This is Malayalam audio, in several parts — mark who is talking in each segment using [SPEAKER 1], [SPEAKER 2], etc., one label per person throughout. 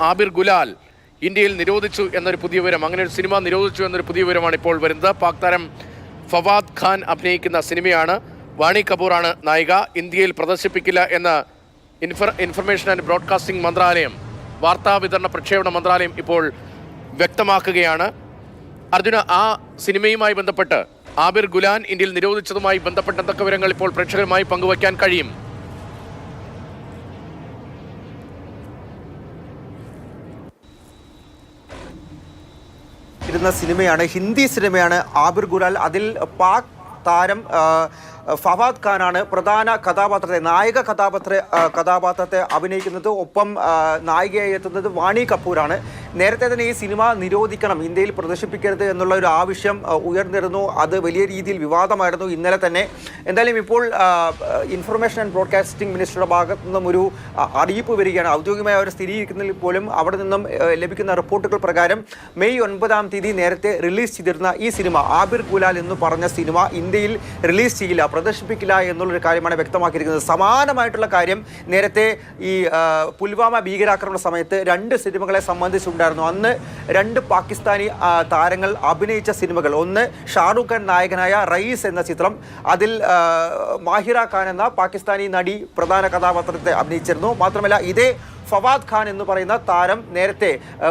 [SPEAKER 1] ആബിർ ഗുലാൽ ഇന്ത്യയിൽ നിരോധിച്ചു എന്നൊരു പുതിയ വിവരം. അങ്ങനെ ഒരു സിനിമ നിരോധിച്ചു എന്നൊരു പുതിയ വിവരമാണ് ഇപ്പോൾ വരുന്നത്. പാക് താരം ഫവാദ് ഖാൻ അഭിനയിക്കുന്ന സിനിമയാണ്. വാണി കപൂറാണ് നായിക. ഇന്ത്യയിൽ പ്രദർശിപ്പിക്കില്ല എന്ന് ഇൻഫർ ഇൻഫർമേഷൻ ആൻഡ് ബ്രോഡ്കാസ്റ്റിംഗ് മന്ത്രാലയം വാർത്താ വിതരണ പ്രക്ഷേപണ മന്ത്രാലയം ഇപ്പോൾ വ്യക്തമാക്കുകയാണ്. അർജുന ആ സിനിമയുമായി ബന്ധപ്പെട്ട് ആബിർ ഗുലാൻ ഇന്ത്യയിൽ നിരോധിച്ചതുമായി ബന്ധപ്പെട്ട എന്തൊക്കെ വിവരങ്ങൾ ഇപ്പോൾ പ്രേക്ഷകരുമായി പങ്കുവയ്ക്കാൻ കഴിയും?
[SPEAKER 2] ഇരുന്ന സിനിമയാണ് ഹിന്ദി സിനിമയാണ് ആബിർ ഗുലാൽ. അതിൽ പാക് താരം ഫവാദ് ഖാനാണ് പ്രധാന കഥാപാത്രത്തെ നായക കഥാപാത്ര കഥാപാത്രത്തെ അഭിനയിക്കുന്നത്. ഒപ്പം നായികയായി എത്തുന്നത് വാണി കപൂറാണ് നേരത്തെ തന്നെ ഈ സിനിമ നിരോധിക്കണം ഇന്ത്യയിൽ പ്രദർശിപ്പിക്കരുത് എന്നുള്ള ഒരു ആവശ്യം ഉയർന്നിരുന്നു. അത് വലിയ രീതിയിൽ വിവാദമായിരുന്നു ഇന്നലെ തന്നെ. എന്തായാലും ഇപ്പോൾ ഇൻഫർമേഷൻ ആൻഡ് ബ്രോഡ്കാസ്റ്റിംഗ് മിനിസ്റ്ററുടെ ഭാഗത്തു നിന്നും ഒരു അറിയിപ്പ് വരികയാണ്. ഔദ്യോഗികമായി അവർ സ്ഥിരീകരിക്കുന്നതിൽ പോലും അവിടെ നിന്നും ലഭിക്കുന്ന റിപ്പോർട്ടുകൾ പ്രകാരം മെയ് ഒൻപതാം തീയതി നേരത്തെ റിലീസ് ചെയ്തിരുന്ന ഈ സിനിമ ആബിർ ഗുലാൽ എന്ന് പറഞ്ഞ സിനിമ ഇന്ത്യയിൽ റിലീസ് ചെയ്യില്ല. പ്രദർശിപ്പിക്കില്ല എന്നുള്ളൊരു കാര്യമാണ് വ്യക്തമാക്കിയിരിക്കുന്നത്. സമാനമായിട്ടുള്ള കാര്യം നേരത്തെ ഈ പുൽവാമ ഭീകരാക്രമണ സമയത്ത് രണ്ട് സിനിമകളെ സംബന്ധിച്ചുണ്ടായിരുന്നു. അന്ന് രണ്ട് പാകിസ്ഥാനി താരങ്ങൾ അഭിനയിച്ച സിനിമകൾ. ഒന്ന് ഷാറൂഖ് ഖാൻ നായകനായ റയീസ് എന്ന ചിത്രം. അതിൽ മാഹിറ ഖാൻ എന്ന പാകിസ്ഥാനി നടി പ്രധാന കഥാപാത്രത്തെ അഭിനയിച്ചിരുന്നു. മാത്രമല്ല ഇതേ ഫവാദ് ഖാൻ എന്ന് പറയുന്ന താരം നേരത്തെ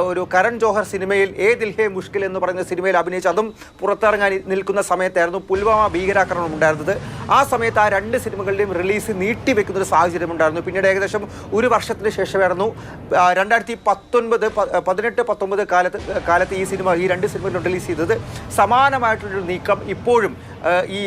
[SPEAKER 2] ഒരു കരൺ ജോഹർ സിനിമയിൽ ഏ ദിൽഹേ മുഷ്കിൽ എന്ന് പറയുന്ന സിനിമയിൽ അഭിനയിച്ച് അതും പുറത്തിറങ്ങാൻ നിൽക്കുന്ന സമയത്തായിരുന്നു പുൽവാമ ഭീകരാക്രമണം ഉണ്ടായിരുന്നത്. ആ സമയത്ത് ആ രണ്ട് സിനിമകളുടെയും റിലീസ് നീട്ടിവെക്കുന്ന ഒരു സാഹചര്യം ഉണ്ടായിരുന്നു. പിന്നീട് ഏകദേശം ഒരു വർഷത്തിന് ശേഷമായിരുന്നു. രണ്ടായിരത്തി പത്തൊൻപത് പതിനെട്ട് പത്തൊമ്പത് കാലത്ത് കാലത്ത് ഈ സിനിമ ഈ രണ്ട് സിനിമകളും റിലീസ് ചെയ്തത്. സമാനമായിട്ടുള്ളൊരു നീക്കം ഇപ്പോഴും ഈ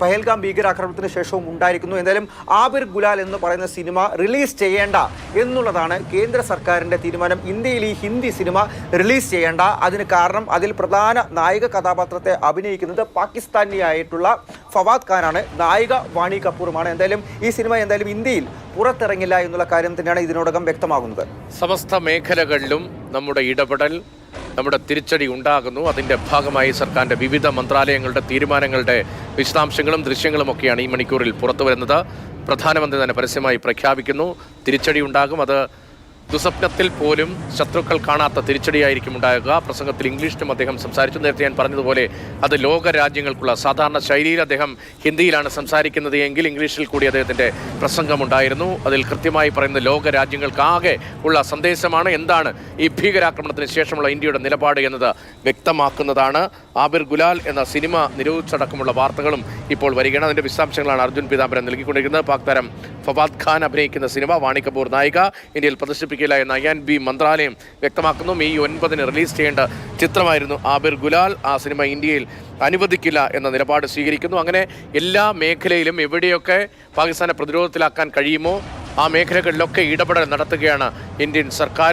[SPEAKER 2] പഹൽഗാം ഭീകരാക്രമണത്തിന് ശേഷവും ഉണ്ടായിരിക്കുന്നു. എന്തായാലും ആബിർ ഗുലാൽ എന്ന് പറയുന്ന സിനിമ റിലീസ് ചെയ്യേണ്ട എന്നുള്ളതാണ് കേന്ദ്ര സർക്കാരിന്റെ തീരുമാനം. ഇന്ത്യയിൽ ഈ ഹിന്ദി സിനിമ റിലീസ് ചെയ്യേണ്ട. അതിന് കാരണം അതിൽ പ്രധാന നായക കഥാപാത്രത്തെ അഭിനയിക്കുന്നത് പാകിസ്ഥാനിയായിട്ടുള്ള ഫവാദ് ഖാനാണ്. നായിക വാണി കപൂറുമാണ്. എന്തായാലും ഈ സിനിമ എന്തായാലും ഇന്ത്യയിൽ പുറത്തിറങ്ങില്ല എന്നുള്ള കാര്യം തന്നെയാണ് ഇതിനോടകം വ്യക്തമാകുന്നത്.
[SPEAKER 1] സമസ്ത മേഖലകളിലും നമ്മുടെ ഇടപെടൽ നമ്മുടെ തിരിച്ചടി ഉണ്ടാകുന്നു. അതിന്റെ ഭാഗമായി സർക്കാരിന്റെ വിവിധ മന്ത്രാലയങ്ങളുടെ തീരുമാനങ്ങളുടെ വിശദാംശങ്ങളും ദൃശ്യങ്ങളും ഒക്കെയാണ് ഈ മണിക്കൂറിൽ പുറത്തു വരുന്നത് പ്രധാനമന്ത്രി തന്നെ പരസ്യമായി പ്രഖ്യാപിക്കുന്നു. തിരിച്ചടി ഉണ്ടാകും. അത് ദുസ്വപ്നത്തിൽ പോലും ശത്രുക്കൾ കാണാത്ത തിരിച്ചടിയായിരിക്കും ഉണ്ടാകുക. പ്രസംഗത്തിൽ ഇംഗ്ലീഷിലും അദ്ദേഹം സംസാരിച്ചു. നേരത്തെ ഞാൻ പറഞ്ഞതുപോലെ അത് ലോക രാജ്യങ്ങൾക്കുള്ള സാധാരണ ശൈലിയിൽ അദ്ദേഹം ഹിന്ദിയിലാണ് സംസാരിക്കുന്നത് എങ്കിൽ ഇംഗ്ലീഷിൽ കൂടി അദ്ദേഹത്തിന്റെ പ്രസംഗമുണ്ടായിരുന്നു അതിൽ കൃത്യമായി പറയുന്ന ലോക രാജ്യങ്ങൾക്കാകെ ഉള്ള സന്ദേശമാണ് എന്താണ് ഈ ഭീകരാക്രമണത്തിന് ശേഷമുള്ള ഇന്ത്യയുടെ നിലപാട് എന്നത് വ്യക്തമാക്കുന്നതാണ്. ആബിർ ഗുലാൽ എന്ന സിനിമ നിരോധിച്ചടക്കമുള്ള വാർത്തകളും ഇപ്പോൾ വരികയാണ്. അതിന്റെ വിശദാംശങ്ങളാണ് അർജുൻ പീതാംബരൻ നൽകിക്കൊണ്ടിരിക്കുന്നത്. പാക് താരം ഫവാദ് ഖാൻ അഭിനയിക്കുന്ന സിനിമ വാണി കപൂർ നായിക. ഇന്ത്യയിൽ പ്രദർശിപ്പിക്കില്ല എന്ന് ഐ ആൻഡ് ബി മന്ത്രാലയം വ്യക്തമാക്കുന്നു. മെയ് ഒൻപതിന് റിലീസ് ചെയ്യേണ്ട ചിത്രമായിരുന്നു ആബിർ ഗുലാൽ. ആ സിനിമ ഇന്ത്യയിൽ അനുവദിക്കില്ല എന്ന നിലപാട് സ്വീകരിക്കുന്നു. അങ്ങനെ എല്ലാ മേഖലയിലും എവിടെയൊക്കെ പാകിസ്ഥാനെ പ്രതിരോധത്തിലാക്കാൻ കഴിയുമോ ആ മേഖലകളിലൊക്കെ ഇടപെടൽ നടത്തുകയാണ് ഇന്ത്യൻ സർക്കാരും.